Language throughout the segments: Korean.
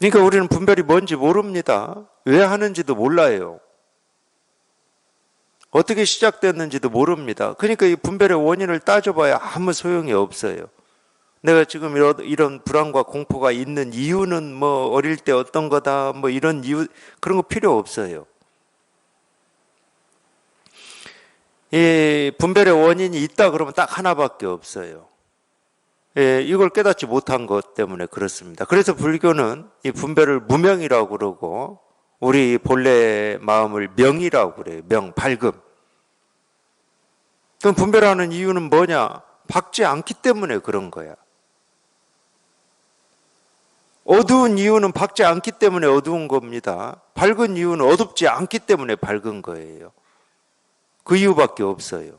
그러니까 우리는 분별이 뭔지 모릅니다. 왜 하는지도 몰라요. 어떻게 시작됐는지도 모릅니다. 그러니까 이 분별의 원인을 따져봐야 아무 소용이 없어요. 내가 지금 이런, 이런 불안과 공포가 있는 이유는 뭐 어릴 때 어떤 거다 뭐 이런 이유 그런 거 필요 없어요. 이 분별의 원인이 있다 그러면 딱 하나밖에 없어요. 예, 이걸 깨닫지 못한 것 때문에 그렇습니다. 그래서 불교는 이 분별을 무명이라고 그러고 우리 본래 마음을 명이라고 그래요. 명, 밝음. 그럼 분별하는 이유는 뭐냐? 밝지 않기 때문에 그런 거야. 어두운 이유는 밝지 않기 때문에 어두운 겁니다. 밝은 이유는 어둡지 않기 때문에 밝은 거예요. 그 이유밖에 없어요.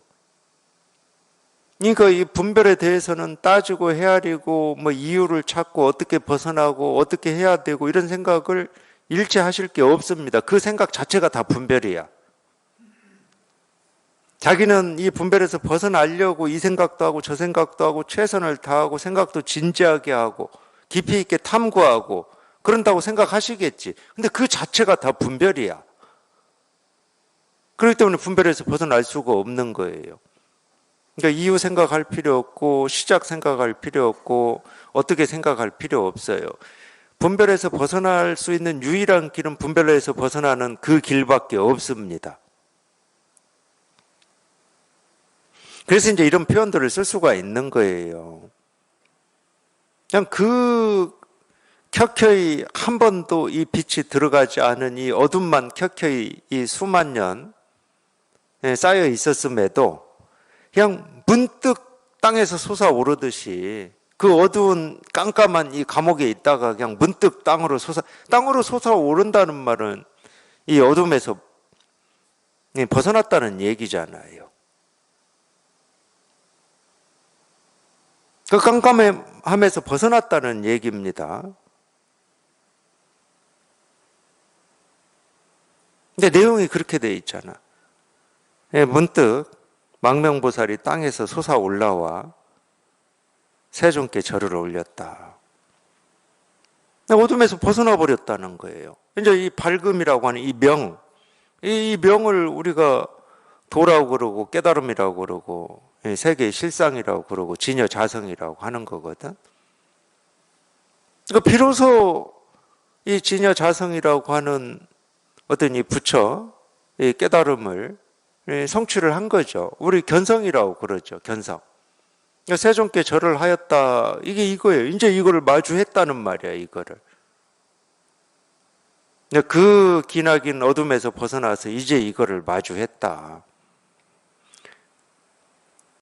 그러니까 이 분별에 대해서는 따지고 헤아리고 뭐 이유를 찾고 어떻게 벗어나고 어떻게 해야 되고 이런 생각을 일체 하실 게 없습니다. 그 생각 자체가 다 분별이야. 자기는 이 분별에서 벗어나려고 이 생각도 하고 저 생각도 하고 최선을 다하고 생각도 진지하게 하고 깊이 있게 탐구하고 그런다고 생각하시겠지. 근데 그 자체가 다 분별이야. 그렇기 때문에 분별에서 벗어날 수가 없는 거예요. 그러니까 이유 생각할 필요 없고 시작 생각할 필요 없고 어떻게 생각할 필요 없어요. 분별에서 벗어날 수 있는 유일한 길은 분별에서 벗어나는 그 길밖에 없습니다. 그래서 이제 이런 표현들을 쓸 수가 있는 거예요. 그냥 그 켜켜이 한 번도 이 빛이 들어가지 않은 이 어둠만 켜켜이 이 수만 년 예, 쌓여 있었음에도 그냥 문득 땅에서 솟아오르듯이 그 어두운 깜깜한 이 감옥에 있다가 그냥 문득 땅으로 솟아 땅으로 솟아오른다는 말은 이 어둠에서 예, 벗어났다는 얘기잖아요. 그 깜깜함에서 벗어났다는 얘기입니다. 근데 내용이 그렇게 돼 있잖아. 예, 문득 망명보살이 땅에서 솟아 올라와 세종께 절을 올렸다. 어둠에서 벗어나 버렸다는 거예요. 이제 이 밝음이라고 하는 이 명, 이 명을 우리가 도라고 그러고 깨달음이라고 그러고 예, 세계의 실상이라고 그러고 진여 자성이라고 하는 거거든. 그러니까 비로소 이 진여 자성이라고 하는 어떤 이 부처, 이 깨달음을 예, 성취를 한 거죠. 우리 견성이라고 그러죠. 견성. 세종께 절을 하였다. 이게 이거예요. 이제 이거를 마주했다는 말이야. 이거를. 그 기나긴 어둠에서 벗어나서 이제 이거를 마주했다.